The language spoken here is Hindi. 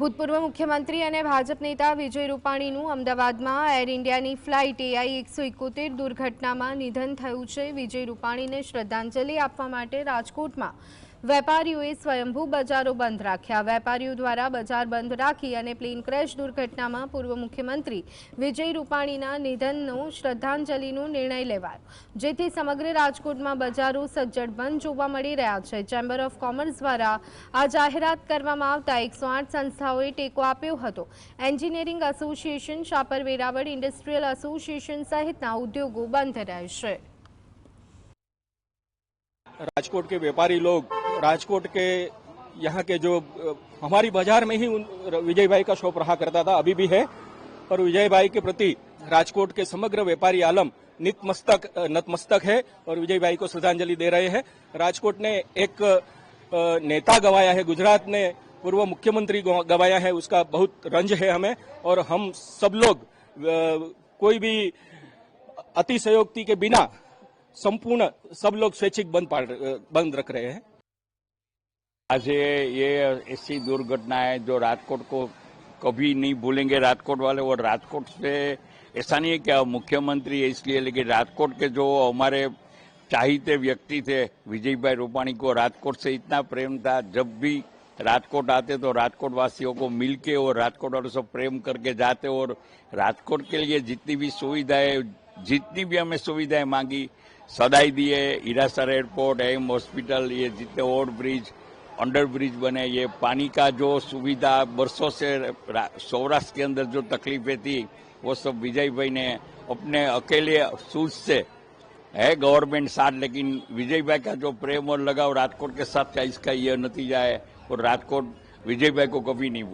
ભૂતપૂર્વ મુખ્યમંત્રી અને ભાજપ નેતા વિજય રૂપાણીનું અમદાવાદમાં એર ઇન્ડિયાની ફ્લાઇટ એઆઈ એકસો એકોતેર દુર્ઘટનામાં નિધન થયું છે. વિજય રૂપાણીને શ્રદ્ધાંજલિ આપવા માટે રાજકોટમાં વેપારીઓએ સ્વયંભૂ બજારો બંધ રાખ્યા વેપારીઓ દ્વારા બજાર બંધ રાખી અને પ્લેન ક્રેશ દુર્ઘટનામાં પૂર્વ મુખ્યમંત્રી વિજય રૂપાણીના નિધનનો શ્રદ્ધાંજલિનો નિર્ણય લેવાયો જેથી સમગ્ર રાજકોટમાં બજારો સજ્જડ બંધ જોવા મળી રહ્યા છે ચેમ્બર ઓફ કોમર્સ દ્વારા આ જાહેરાત કરવામાં આવતા એકસો આઠ સંસ્થાઓએ ટેકો આપ્યો હતો engineering association Shapar Veraval industrial association સહિતના ઉદ્યોગો બંધ રહેશે राजकोट के व्यापारी लोग राजकोट के यहाँ के जो, हमारी बाज़ार में ही विजय भाई का शॉप रहा करता था, अभी भी है। और विजय भाई के प्रति राजकोट के समग्र व्यापारी आलम नितमस्तक, नतमस्तक है और विजय भाई को श्रद्धांजलि दे रहे हैं। राजकोट ने एक नेता गवाया है, गुजरात ने पूर्व मुख्यमंत्री गवाया है, उसका बहुत रंज है हमें। और हम सब लोग कोई भी अतिशयोक्ति के बिना संपूर्ण सब लोग स्वैच्छिक बंद बंद रख रहे हैं। आज ये ऐसी दुर्घटना है जो राजकोट को कभी नहीं भूलेंगे। राजकोट वाले और राजकोट से ऐसा नहीं है कि मुख्यमंत्री है इसलिए, लेकिन राजकोट के जो हमारे चाहते व्यक्ति थे विजय भाई रूपाणी को राजकोट से इतना प्रेम था। जब भी राजकोट आते तो राजकोट वासियों को मिलके और राजकोट वालों से प्रेम करके जाते और राजकोट के लिए जितनी भी सुविधाएँ, जितनी भी हमें सुविधाएँ मांगी, सदाई दिए हिरासर एयरपोर्ट एम हॉस्पिटल, ये जितने ओवर ब्रिज अंडर ब्रिज बने, ये पानी का जो सुविधा बरसों से सौराष्ट्र के अंदर जो तकलीफें थी, वो सब विजय भाई ने अपने अकेले सूझ से, है गवर्नमेंट साथ, लेकिन विजय भाई का जो प्रेम और लगाव राजकोट के साथ का इसका यह नतीजा है, और राजकोट विजय भाई को कभी नहीं